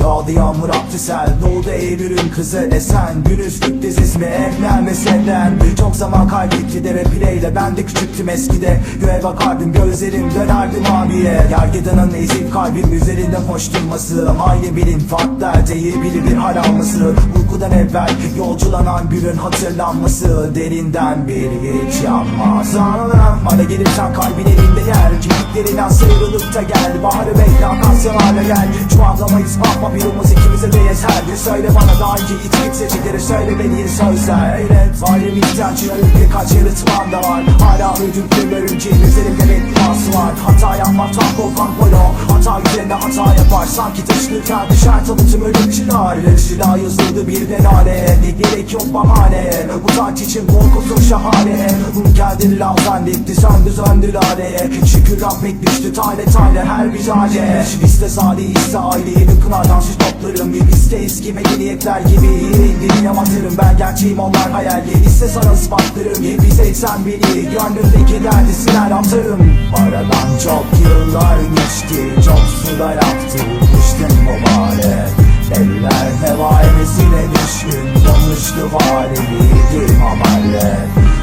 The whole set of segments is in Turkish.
Yağdı yağmur aktı sel. Doğdu Eylül'ün kızı Esen. Günüzlük dizisi mi? Evlenme senden Çok zaman kaybetti de replayle Ben de küçüktüm eskide. Göğe bakardım gözlerim dönerdi maviye. Gergedanın ezip kalbim üzerinde koşturması Aynı bilin farklar değil bilir hal alması. Uykudan evvel yolculanan günün hatırlanması. Derinden bir hiç yanmaz. Anlarım Bana gelirsen kalbin elinde yer. Kemiklerinden sıyrılıp da gel. Baharı bekle kalsın hala gel. Şu anlamayız ikimize de yeter. Bir söyle bana daha önce kimse çekeri söylemediğin sözler. Evet ailem ihtiyaçları birkaç yalıtmam da var. Hala ödüm örümceğin üzerimde beklası var. Hata yapmaktan korkan polo. Hata üzerine hata yapar Sanki taşınırken düşer tanıtım ölümcüler Silah yazıldı bir denare gerek yok bahane. Utanç için korkusun şahane. Kendini lav zannetti söndü söndü laleye Şükür rahmet düştü tane tane her bir tane Liste salih iste aile yeni süs toplarım Bir liste eski medeniyetler gibi. İndirin amatörüm ben gerçeğim onlar hayal Liste sana ispatlarım Gibi 81 gönlümdeki derdi siler atarım Aradan çok yıllar geçti Çok sular aktı. Düştüm hale Eller heva hevesine düşkün. Danıştı valideydim amalle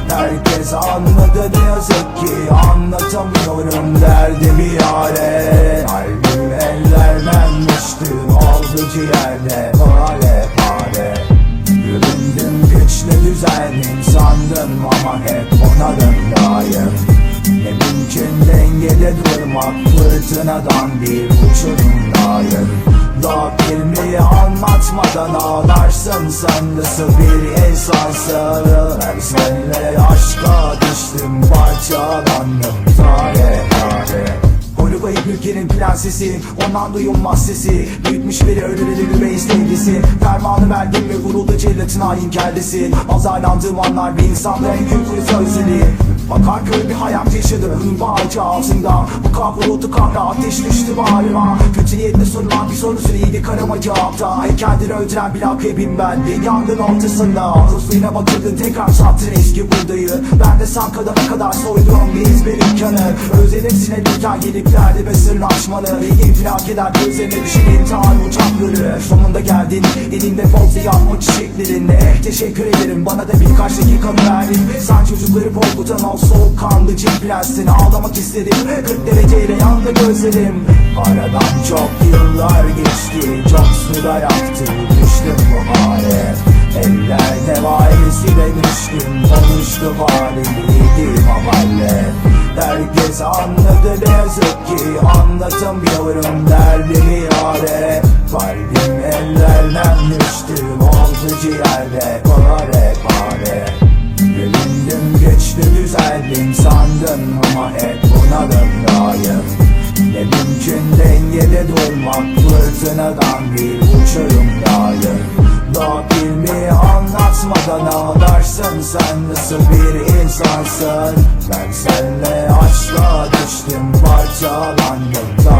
Herkes anladı ne yazık ki Anlatamıyorum derdimi yare Göründüm güçlü düzenlim sandım ama hep ona döndayım Ne mümkün dengede durmak fırtınadan bir uçurumdayım. Dağ filmi anlatmadan ağlarsın sen nasıl bir insansın Ben seninle aşka düştüm parçalandım ülkenin prensesi Ondan duyulmaz sesi. Büyütmüş biri ölürü üvey sevgisi Fermanı verdim ve vuruldu cellatin hain kellesi Azarlandığım anlar bir insanda en sözleri Bakar köy bir hayat yaşadım Bağcı altında Bu kavruldu kahra ateş düştü bağrıma. Kötü niyetle sorulan bir soru süreydi karama cevapta. Kendini öldüren bir akrebim ben. Bir yangın ortasında. Rusluğuna bakırdın tekrar sattın eski buğdayı. Ben de sen kadına kadar soydum bir izberin kanı Özledim sinediyken gelip derdi ve sırnaşmanı İnfilak eder gözlerine düşen intihar uçakları. Sonunda geldin elinde fazla yapma çiçeklerinle Teşekkür ederim bana da birkaç dakikanı verdin. Sen çocukları korkutan o soğukkanlı cimplenssin Ağlamak istedim. 40 dereceyle yandı gözlerim. Aradan çok yıllar geçti Çok sular aktı Düştüm bu hale Eller nevailesiyle düştüm Konuştu valideydim amalle Herkes anladı ne yazık ki Anlatamıyorum derdimi yare Kalbim ellerden düştü Oldu ciğerde pare Göründüm düzeldim sandım ama hep buna döndayım Ne mümkün dengede durmak fırtınadan bir uçurumdayım Dağ filmi anlatmadan ağlarsın sen nasıl bir insansın? Ben seninle aşka düştüm parçalandım. tane